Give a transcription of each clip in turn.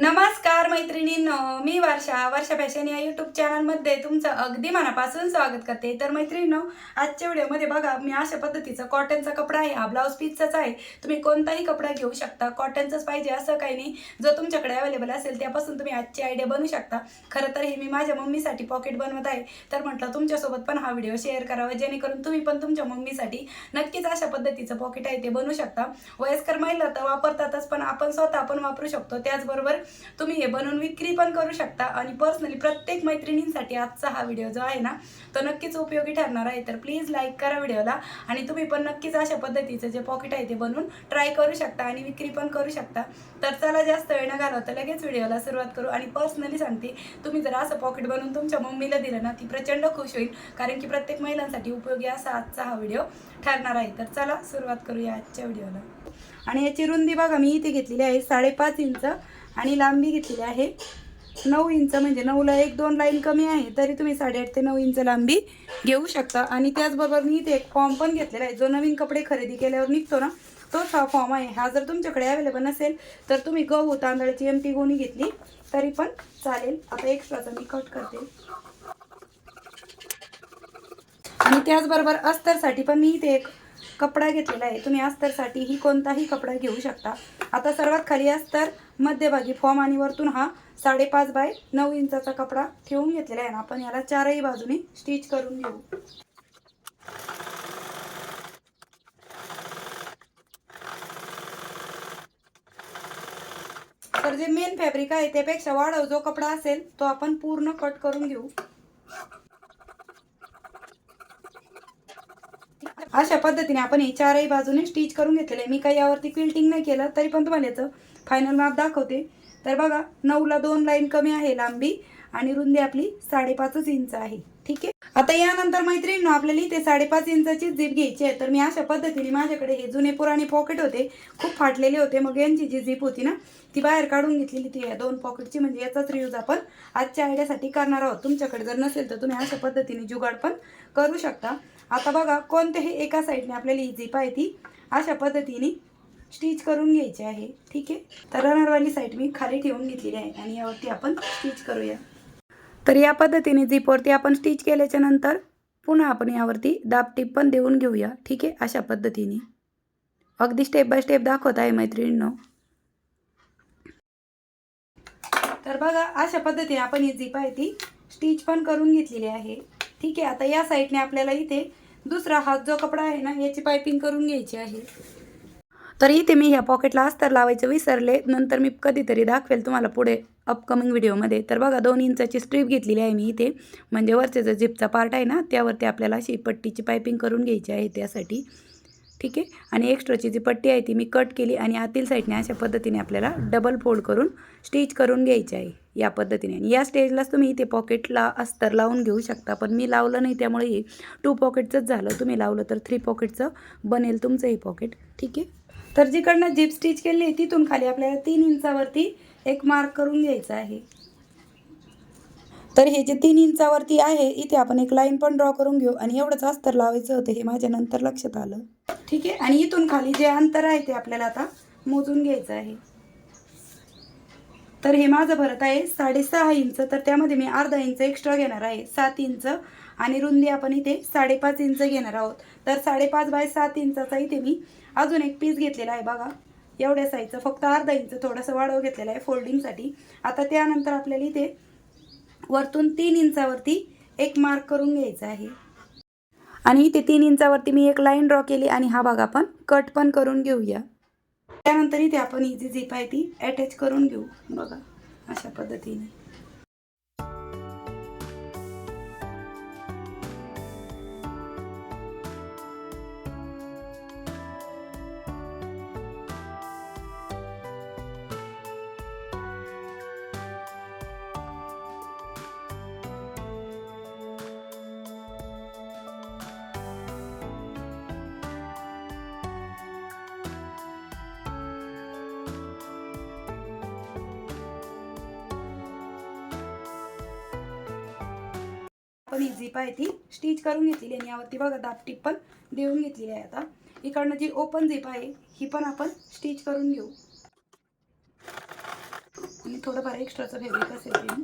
नमस्कार मैत्रिणींनो मी वर्षा. वर्षा फॅशन या यूट्यूब चॅनलमध्ये तुमचं अगदी मनापासून स्वागत करते. तर मैत्रिणींनो आजच्या व्हिडिओमध्ये बघा मी अशा पद्धतीचा कॉटनचा कपडा आहे. हा ब्लाऊज पीसचाच आहे. तुम्ही कोणताही कपडा घेऊ शकता. कॉटनचाच पाहिजे असं काही नाही. जो तुमच्याकडे अवेलेबल असेल त्यापासून तुम्ही आजची आयडिया बनवू शकता. खरं तर हे मी माझ्या मम्मीसाठी पॉकेट बनवत आहे. तर म्हटलं तुमच्यासोबत पण हा व्हिडिओ शेअर करावा. जेणेकरून तुम्ही पण तुमच्या मम्मीसाठी नक्कीच अशा पद्धतीचं पॉकेट आहे ते बनवू शकता. वयस्कर महिला तर वापरतातच पण आपण स्वतः पण वापरू शकतो. त्याचबरोबर तुम्ही हे बनवून विक्री पण करू शकता. आणि पर्सनली प्रत्येक मैत्रिणींसाठी आजचा हा व्हिडिओ जो आहे ना तो नक्कीच उपयोगी ठरणार आहे. तर प्लीज लाईक करा व्हिडिओला आणि तुम्ही पण नक्कीच अशा पद्धतीचं जे पॉकेट आहे ते बनवून ट्राय करू शकता आणि विक्री पण करू शकता. तर चला जास्त वेळ न घालवता लगेच व्हिडिओला सुरुवात करू. आणि पर्सनली सांगते तुम्ही जर असं पॉकेट बनवून तुमच्या मम्मीला दिलं ना ती प्रचंड खुश होईल. कारण की प्रत्येक महिलांसाठी उपयोगी असा आजचा हा व्हिडिओ ठरणार आहे. तर चला सुरुवात करूया आजच्या व्हिडिओला आणि याची रुंदी बघा मी इथे घेतलेली आहे साडेपाच इंच. आणि लांबी घेतलेली आहे. नऊ इंच म्हणजे नऊला एक दोन लाईन कमी आहे तरी तुम्ही साडेआठ ते नऊ इंच लांबी घेऊ शकता. आणि त्याचबरोबर मी इथे एक फॉर्म पण घेतलेला आहे. जो नवीन कपडे खरेदी केल्यावर निघतो ना तोच हा फॉर्म आहे. हा जर तुमच्याकडे अवेलेबल नसेल तर तुम्ही गहू तांदळाची एम टी गोणी घेतली तरी पण चालेल. आता एक्स्ट्राचा मी कट करते. आणि त्याचबरोबर अस्तरसाठी पण मी इथे एक कपडा घेतलेला आहे. तुम्ही अस्तरसाठी ही कोणताही कपडा घेऊ शकता. आता सर्वात खाली अस्तर मध्यभागी फॉर्म आणि वरतून हा साडेपाच बाय नऊ इंचाचा कपडा ठेवून घेतलेला आहे. ना आपण याला चारही बाजूने स्टिच करून घेऊ. तर जे मेन फॅब्रिक आहे त्यापेक्षा वाढव जो कपडा असेल तो आपण पूर्ण कट करून घेऊ. अशा पद्धतीने आपण हे चारही बाजूने स्टिच करून घेतलेले आहे. मी काही यावरती क्विल्टिंग नाही केलं तरी पण तुम्हाला याचं फायनल माप दाखवते. तर बघा नऊला दोन लाईन कमी आहे लांबी आणि रुंदी आपली साडेपाचच इंच आहे. ठीक आहे? आता यानंतर मैत्रिणींनो आपल्याला इथे साडेपाच इंचाची झीप घ्यायची आहे. तर मी अशा पद्धतीने माझ्याकडे हे जुने पुराणे पॉकेट होते. खूप फाटलेले होते. मग यांची जी झीप होती ना ती बाहेर काढून घेतलेली ती या दोन पॉकेटची म्हणजे याचाच रियूज आपण आजच्या आयडियासाठी करणार आहोत. तुमच्याकडे जर नसेल तर तुम्ही अशा पद्धतीने जुगाड पण करू शकता. आता बघा कोणत्याही एका साईडने आपल्याला ही झीप आहे ती अशा पद्धतीने स्टिच करून घ्यायची आहे. ठीक आहे? तर रनरवाली साईड मी खाली ठेवून घेतलेली आहे आणि यावरती आपण स्टिच करूया. तर या पद्धतीने झिपवरती आपण स्टिच केल्याच्यानंतर पुन्हा आपण यावरती दाबटीप पण देऊन घेऊया. ठीक आहे? अशा पद्धतीने. अगदी स्टेप बाय स्टेप दाखवत आहे मैत्रिणींनो. तर बघा अशा पद्धतीने आपण ही झीप आहे ती स्टिच पण करून घेतलेली आहे. ठीक आहे आता या साईडने आपल्याला इथे दुसरा हात जो कपडा आहे ना याची पायपिंग करून घ्यायची आहे. तर इथे मी ह्या पॉकेटला अस्तर लावायचं विसरले नंतर मी कधीतरी दाखवेल तुम्हाला पुढे अपकमिंग व्हिडिओमध्ये तर बघा दोन इंचाची स्ट्रीप घेतलेली आहे मी इथे. म्हणजे वरचे जो जिपचा पार्ट आहे ना त्यावरती आपल्याला अशी पट्टीची पायपिंग करून घ्यायची आहे त्यासाठी. ठीक आहे? आणि एक्स्ट्राची जी पट्टी आहे ती मी कट केली आणि आतील साईडने अशा पद्धतीने आपल्याला डबल फोल्ड करून स्टिच करून घ्यायची आहे. या पद्धतीने. आणि या स्टेजलाच तुम्ही इथे पॉकेटला अस्तर लावून घेऊ शकता. पण मी लावलं नाही त्यामुळे हे टू पॉकेटचंच झालं. तुम्ही लावलं तर थ्री पॉकेटचं बनेल तुमचं हे पॉकेट ठीक आहे? तर जिकडनं जीप स्टिच केली आहे तिथून खाली आपल्याला तीन इंचावरती एक मार्क करून घ्यायचा आहे. तर हे जे तीन इंचावरती आहे इथे आपण एक लाईन पण ड्रॉ करून घेऊ. आणि एवढंच अस्तर लावायचं होतं हे माझ्या नंतर लक्षात आलं. ठीक आहे? आणि इथून खाली जे अंतर आहे ते आपल्याला आता मोजून घ्यायचं आहे. तर हे माझं भरत आहे. साडेसहा इंच तर त्यामध्ये मी अर्धा इंच एक्स्ट्रा घेणार आहे. सात इंच आणि रुंदी आपण इथे साडेपाच इंच घेणार आहोत. तर साडेपाच बाय सात इंचाचा इथे मी अजून एक पीस घेतलेला आहे बघा. एवढ्या साईजचं फक्त अर्धा इंच थोडंसं वाढव घेतलेलं आहे फोल्डिंगसाठी आता त्यानंतर आपल्याला इथे वरतून तीन इंचावरती एक मार्क करून घ्यायचा आहे. आणि इथे तीन इंचावरती मी एक लाईन ड्रॉ केली आणि हा भाग आपण कट पण करून घेऊया. त्यानंतर इथे आपण ही जी झीप आहे ती अटॅच करून घेऊ. बघा अशा पद्धतीने. पण ही झीप आहे ती. स्टिच करून घेतलेली आणि यावरती बघा दापटी पण देऊन घेतलेली आहे आता. इकडनं जी ओपन झिप आहे ही पण आपण स्टिच करून घेऊ. आणि थोडंफार एक्स्ट्राचं फेब्रिक असेल ते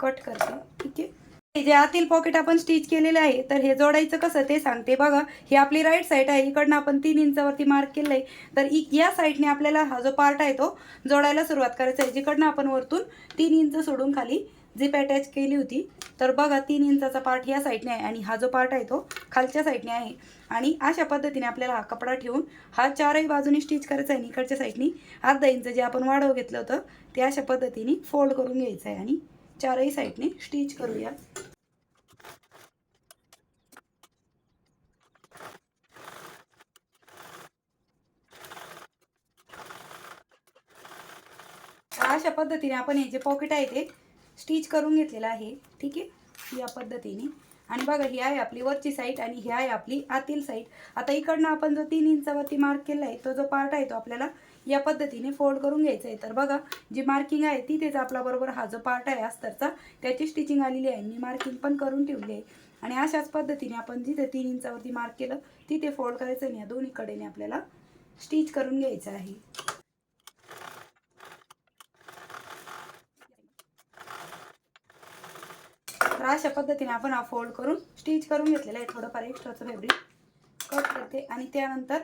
कट करते. ठीक आहे? हे जे आतील पॉकेट आपण स्टिच केलेले आहे तर हे जोडायचं कसं ते सांगते. बघा ही आपली राईट साईड आहे. इकडनं आपण तीन इंचावरती मार्क केलं आहे तर या साईडने आपल्याला हा जो पार्ट आहे तो जोडायला सुरुवात करायचा आहे. जिकडनं आपण वरतून तीन इंच सोडून खाली झिप अटॅच केली होती तर बघा तीन इंचाचा पार्ट या साईडने आहे आणि हा जो पार्ट आहे तो खालच्या साईडने आहे. आणि अशा पद्धतीने आपल्याला हा कपडा ठेवून हा चारही बाजूनी स्टिच करायचा आहे आणि इकडच्या साईडनी अर्धा इंच जे आपण वाढव घेतलं होतं ते अशा पद्धतीने फोल्ड करून घ्यायचं आहे आणि चारही साईडने स्टिच करूया. अशा पद्धतीने आपण हे जे पॉकेट आहे ते स्टिच करून घेतलेलं आहे. ठीक आहे? या पद्धतीने. आणि बघा ही आहे आपली वरची साईड आणि ही आहे आपली आतील साईड आता इकडनं आपण जो तीन इंचावरती मार्क केला आहे तो जो पार्ट आहे तो आपल्याला या पद्धतीने फोल्ड करून घ्यायचा आहे. तर बघा जी मार्किंग आहे तिथेच आपला बरोबर हा जो पार्ट आहे अस्तरचा त्याची स्टिचिंग आलेली आहे. मी मार्किंग पण करून ठेवली आहे. आणि अशाच पद्धतीने आपण जिथे तीन इंचावरती मार्क केलं तिथे फोल्ड करायचं आणि या दोन्हीकडेने आपल्याला स्टिच करून घ्यायचं आहे. तर अशा पद्धतीने आपण हा फोल्ड करून स्टिच करून घेतलेला आहे. थोडंफार एक्स्ट्राचं फॅब्रिक कट करते. आणि त्यानंतर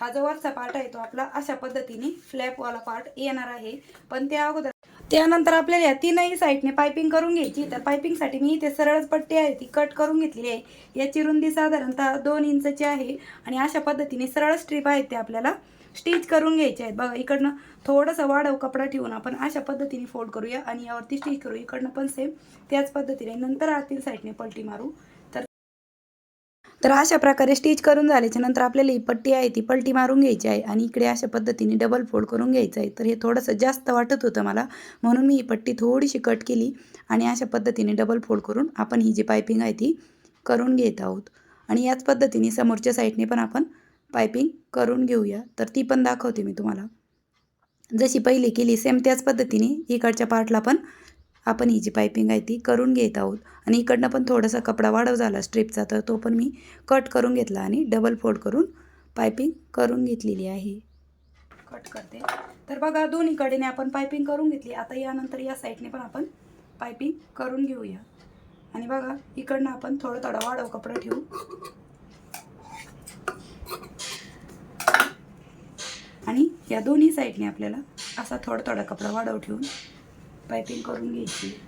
हा जो वरचा पार्ट आहे तो आपला अशा पद्धतीने फ्लॅपवाला पार्ट येणार आहे. पण त्या अगोदर त्यानंतर आपल्याला या तीनही साईडने पायपिंग करून घ्यायची. तर पायपिंगसाठी मी इथे सरळच पट्टी आहे ती कट करून घेतलेली आहे. याची रुंदी साधारणतः दोन इंचची आहे. आणि अशा पद्धतीने सरळ स्ट्रीप आहेत ते आपल्याला स्टिच करून घ्यायचे आहेत. बघा इकडनं थोडंसं वाढव कपडा ठेवून आपण अशा पद्धतीने फोल्ड करूया आणि यावरती स्टिच करू. इकडनं पण सेम त्याच पद्धतीने. नंतर आतील साईडने पलटी मारू. तर तर अशा प्रकारे स्टिच करून झाल्याच्यानंतर आपल्याला ही पट्टी आहे ती पलटी मारून घ्यायची आहे आणि इकडे अशा पद्धतीने डबल फोल्ड करून घ्यायचं आहे. तर हे थोडंसं जास्त वाटत होतं मला. म्हणून मी ही पट्टी थोडीशी कट केली आणि अशा पद्धतीने डबल फोल्ड करून आपण ही जी पायपिंग आहे ती करून घेत आहोत. आणि याच पद्धतीने समोरच्या साईडने पण आपण पायपिंग करून घेऊया. तर ती पण दाखवते मी तुम्हाला. जशी पहिली केली सेम त्याच पद्धतीने इकडच्या पार्टला पण आपण ही जी पायपिंग आहे ती करून घेत आहोत. आणि इकडनं पण थोडासा कपडा वाढव झाला स्ट्रीपचा तर तो पण मी कट करून घेतला आणि डबल फोल्ड करून पायपिंग करून घेतलेली आहे. कट करते. तर बघा दोन्हीकडेने आपण पायपिंग करून घेतली. आता यानंतर या साईडने पण आपण पायपिंग करून घेऊया. आणि बघा इकडनं आपण थोडं थोडं वाढव कपडा ठेवू. आणि या दोन्ही साईडने आपल्याला असा थोडा थोडा कपडा वाढव ठेवून पायपिंग करून घ्यायची.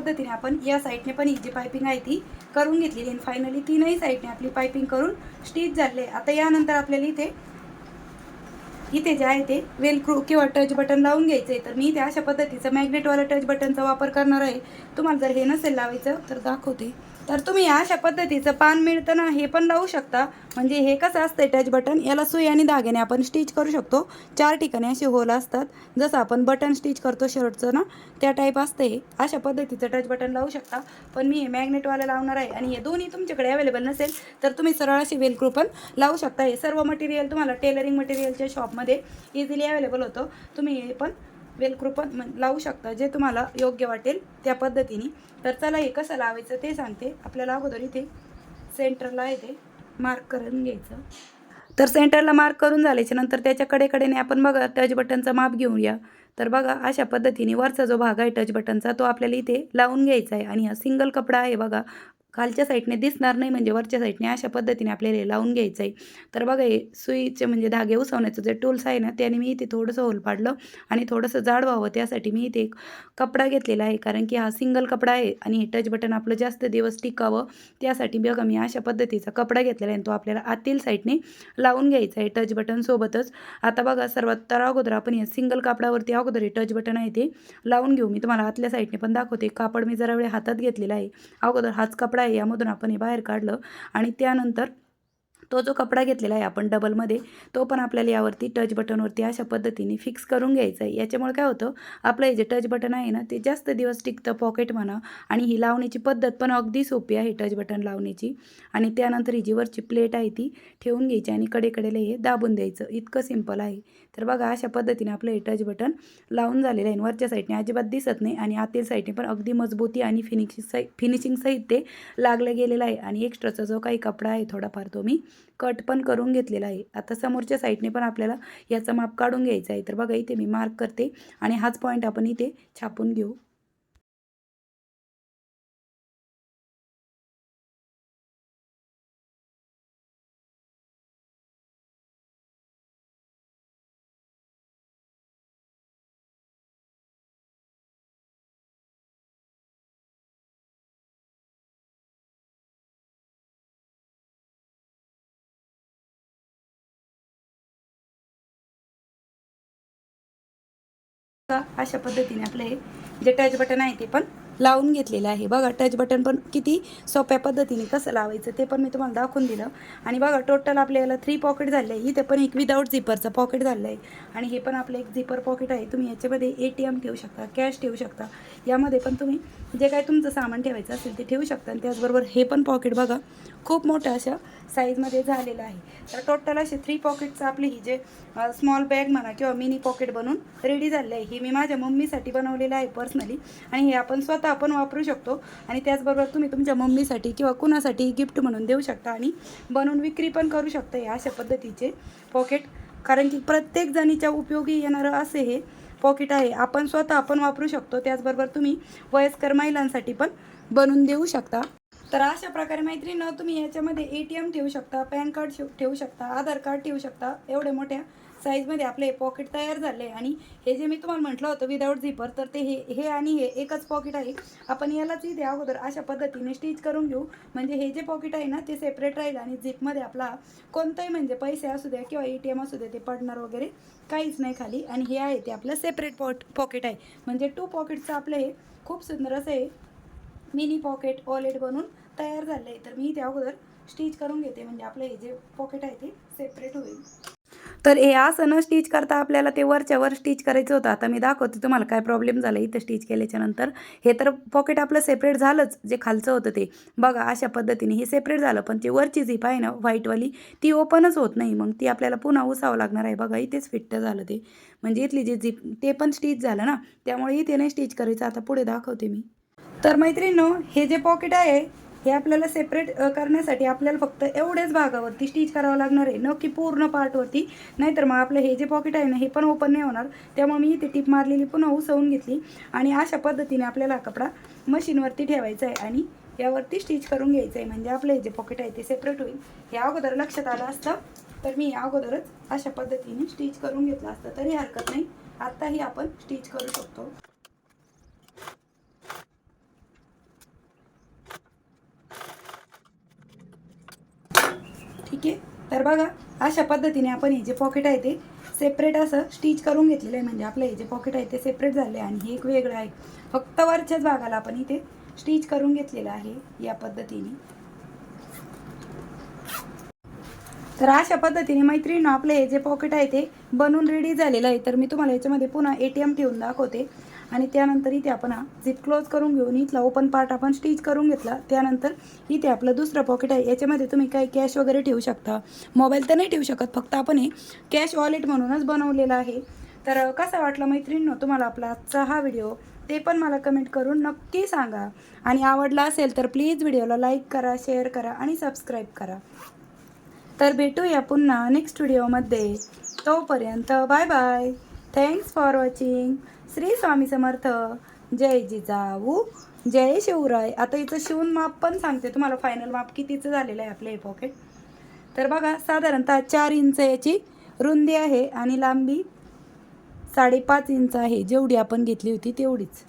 पद्धतीने आपण या साईडने पण ही जी पायपिंग आहे ती करून घेतलेली आणि फायनली तीनही साईडने आपली पायपिंग करून स्टिच झाले आता यानंतर आपल्याला इथे इथे जे आहे ते वेल क्रू किंवा टच बटन लावून घ्यायचं आहे तर मी इथे अशा पद्धतीचं मॅग्नेटवाला टच बटनचा वापर करणार आहे. तुम्हाला जर हे नसेल लावायचं तर दाखवते. तर तुम्ही अशा पद्धतीचं पान मिळतं ना हे पण लावू शकता. म्हणजे हे कसं असतं टच बटन याला सुई आणि धाग्याने आपण स्टिच करू शकतो. चार ठिकाणी असे होल असतात. जसं आपण बटन स्टिच करतो शर्टचं ना त्या टाईप असतं हे. अशा पद्धतीचं टच बटन लावू शकता. पण मी हे मॅग्नेटवाला लावणार आहे आणि हे दोन्ही तुमच्याकडे अवेलेबल नसेल तर तुम्ही सरळ असे वेलक्रू पण लावू शकता. हे सर्व मटेरियल तुम्हाला टेलरिंग मटेरियलच्या शॉपमध्ये इझिली अवेलेबल होतं. तुम्ही हे पण वेलक्रू लावू शकता जे तुम्हाला योग्य वाटेल त्या पद्धतीने. तर चला हे कसं लावायचं ते सांगते. आपल्याला अगोदर इथे सेंटरला येते मार्क करून घ्यायचं. तर सेंटरला मार्क करून झाल्याच्यानंतर त्याच्या कडेकडेने आपण बघा टच बटनचा माप घेऊया. तर बघा अशा पद्धतीने वरचा जो भाग आहे टच बटनचा तो आपल्याला इथे लावून घ्यायचा आहे. आणि हा सिंगल कपडा आहे बघा खालच्या साईडने दिसणार नाही म्हणजे वरच्या साईडने अशा पद्धतीने आपल्याला लावून घ्यायचं आहे तर बघा हे सुईचे म्हणजे धागे उसवण्याचं जे टूल्स आहे ना त्याने मी इथे थोडंसं होल पाडलं आणि थोडंसं जाड व्हावं. त्यासाठी मी इथे एक कपडा घेतलेला आहे कारण की हा सिंगल कपडा आहे आणि हे टच बटन आपलं जास्त दिवस टिकावं. त्यासाठी बघा मी अशा पद्धतीचा कपडा घेतलेला आहे तो आपल्याला आतील साईडने लावून घ्यायचा आहे टच बटन सोबतच. आता बघा सर्वात तर अगोदर आपण या सिंगल कापडावरती अगोदर हे टच बटन आहे ते लावून घेऊ. मी तुम्हाला आतल्या साईडने पण दाखवते. कापड मी जरा वेळ हातात घेतलेला आहे. अगोदर हाच कपडा आहे यामधून आपण हे बाहेर काढलं. आणि त्यानंतर तो जो कपडा घेतलेला आहे आपण डबलमध्ये तो पण आपल्याला यावरती टच बटनवरती अशा पद्धतीने फिक्स करून घ्यायचं आहे. याच्यामुळे काय होतं आपलं हे जे टच बटन आहे ना ते जास्त दिवस टिकतं पॉकेट म्हणा आणि ही लावण्याची पद्धत पण अगदी सोपी आहे टच बटन लावण्याची आणि त्यानंतर ही जी वरची प्लेट आहे ती ठेवून घ्यायची आणि कडेकडेला हे दाबून द्यायचं. इतकं सिंपल आहे. तर बघा अशा पद्धतीने आपलं हे टच बटन लावून झालेलं आहे. आणि वरच्या साईडने अजिबात दिसत नाही आणि आतील साईडने पण अगदी मजबूती आणि फिनिशिंग साई फिनिशिंगसहित ते लागलं गेलेलं आहे. आणि एक्स्ट्राचा जो काही कपडा आहे थोडाफार तो मी कट पण करून घेतलेला आहे. आता समोरच्या साईडने पण आपल्याला याचं माप काढून घ्यायचं आहे. तर बघा इथे मी मार्क करते आणि हाच पॉईंट आपण इथे छापून घेऊ. अशा पद्धतीने आपलं हे जे टच बटन आहे ते पण लावून घेतलेलं आहे. बघा टच बटन पण किती सोप्या पद्धतीने कसं लावायचं ते पण मी तुम्हाला दाखवून दिलं. आणि बघा टोटल आपल्याला थ्री पॉकेट झाले आहे. इथे पण एक विदाऊट झिपरचं पॉकेट झालं आहे. आणि हे पण आपलं एक झिपर पॉकेट आहे. तुम्ही याच्यामध्ये ए टी एम ठेवू शकता कॅश ठेवू शकता. यामध्ये पण तुम्ही जे काय तुमचं सामान ठेवायचं असेल ते ठेवू शकता. आणि त्याचबरोबर हे पण पॉकेट बघा खूप मोठं असं साईजमध्ये झालेलं आहे. तर टोटल असे थ्री पॉकेटचं आपली ही जे स्मॉल बॅग म्हणा किंवा मिनी पॉकेट बनवून रेडी झाले आहे. ही मी माझ्या मम्मीसाठी बनवलेलं आहे पर्सनली आणि हे आपण स्वतः आपण वापरू शकतो. आणि त्याचबरोबर तुम्ही तुमच्या मम्मीसाठी किंवा कुणासाठी गिफ्ट म्हणून देऊ शकता आणि बनवून विक्री पण करू शकता या अशा पद्धतीचे पॉकेट कारण की प्रत्येक जणीच्या उपयोगी येणारं असे हे पॉकेट आहे. आपण स्वतः आपण वापरू शकतो. त्याचबरोबर तुम्ही वयस्कर महिलांसाठी पण बनवून देऊ शकता. तर अशा प्रकारे मैत्रीनं तुम्ही याच्यामध्ये ए टी एम ठेवू शकता पॅन कार्ड ठेवू शकता आधार कार्ड ठेवू शकता. एवढ्या मोठ्या साईजमध्ये आपले पॉकेट तयार झाले आणि हे जे मी तुम्हाला म्हटलं होतं विदाऊट झिपर तर ते हे हे आणि हे एकच पॉकेट आहे. आपण यालाच इथे अगोदर अशा पद्धतीने स्टिच करून घेऊ. म्हणजे हे जे पॉकेट आहे ना ते सेपरेट राहील आणि झिपमध्ये आपला कोणताही म्हणजे पैसे असू द्या किंवा ए टी एम असू द्या ते पडणार वगैरे काहीच नाही खाली. आणि हे आहे ते आपलं सेपरेट पॉट पॉकेट आहे. म्हणजे टू पॉकेटचं आपलं हे खूप सुंदर असं आहे मिनी पॉकेट वॉलेट बनून तयार झालं आहे तर मी ते अगोदर स्टिच करून घेते. म्हणजे आपलं हे जे पॉकेट आहे ते सेपरेट होईल. तर हे असं स्टिच करता आपल्याला ते वरच्या वर स्टिच करायचं होतं. आता मी दाखवते तुम्हाला काय प्रॉब्लेम झाला इथं स्टिच केल्याच्यानंतर. हे तर पॉकेट आपलं सेपरेट झालंच जे खालचं होतं ते. बघा अशा पद्धतीने हे सेपरेट झालं. पण ती वरची झीप आहे ना व्हाईटवाली ती ओपनच होत नाही. मग ती आपल्याला पुन्हा उसावं लागणार आहे. बघा इथेच फिट्ट झालं ते. म्हणजे इथली जी झीप ते पण स्टिच झालं ना. त्यामुळे इथे नाही स्टिच करायचं. आता पुढे दाखवते मी. तर मैत्रिणींनो हे जे पॉकेट आहे हे आपल्याला सेपरेट करण्यासाठी आपल्याला फक्त एवढ्याच भागावरती स्टिच करावं लागणार आहे. न की पूर्ण पार्टवरती नाहीतर मग आपलं हे जे पॉकेट आहे ना हे पण ओपन नाही होणार. त्यामुळे मी इथे टीप मारलेली पुन्हा उसवून घेतली. आणि अशा पद्धतीने आपल्याला हा कपडा मशीनवरती ठेवायचा आहे आणि यावरती स्टिच करून घ्यायचं आहे. म्हणजे आपलं हे जे पॉकेट आहे ते सेपरेट होईल. हे अगोदर लक्षात आलं असतं. तर मी या अगोदरच अशा पद्धतीने स्टिच करून घेतलं असतं. तरी हरकत नाही. आत्ताही आपण स्टिच करू शकतो. ठीक आहे? तर बघा अशा पद्धतीने आपण हे जे पॉकेट आहे ते सेपरेट असं स्टिच करून घेतलेलं आहे. म्हणजे आपलं हे जे पॉकेट आहे ते सेपरेट झाले आणि हे एक वेगळं आहे. फक्त वरच्याच भागाला आपण इथे स्टिच करून घेतलेलं आहे या पद्धतीने. तर अशा पद्धतीने मैत्रिणी आपलं हे जे पॉकेट आहे ते बनून रेडी झालेलं आहे. तर मी तुम्हाला याच्यामध्ये पुन्हा ए टी एम ठेवून दाखवते. आणि त्यानंतर इथे आपण हा झिप क्लोज करून घेऊन इथला ओपन पार्ट आपण स्टिच करून घेतला. त्यानंतर इथे आपलं दुसरं पॉकेट आहे. याच्यामध्ये तुम्ही काही कॅश वगैरे ठेवू शकता. मोबाईल तर नाही ठेवू शकत. फक्त आपण हे कॅश वॉलेट म्हणूनच बनवलेलं आहे. तर कसा वाटला मैत्रिणींनो तुम्हाला आपला आजचा हा व्हिडिओ ते पण मला कमेंट करून नक्की सांगा. आणि आवडला असेल तर प्लीज व्हिडिओला लाईक करा शेअर करा आणि सबस्क्राईब करा. तर भेटूया पुन्हा नेक्स्ट व्हिडिओमध्ये तोपर्यंत bye bye thanks for watching Shri Swami Samarth. जय जिजाऊ. जय शिवराय. आता इथं शिवून माप पण सांगते. तुम्हाला फायनल माप कितीचं झालेलं आहे आपलं हे पॉकेट तर बघा साधारणतः चार इंच याची. रुंदी आहे आणि लांबी साडेपाच इंच आहे. जेवढी आपण घेतली होती तेवढीच.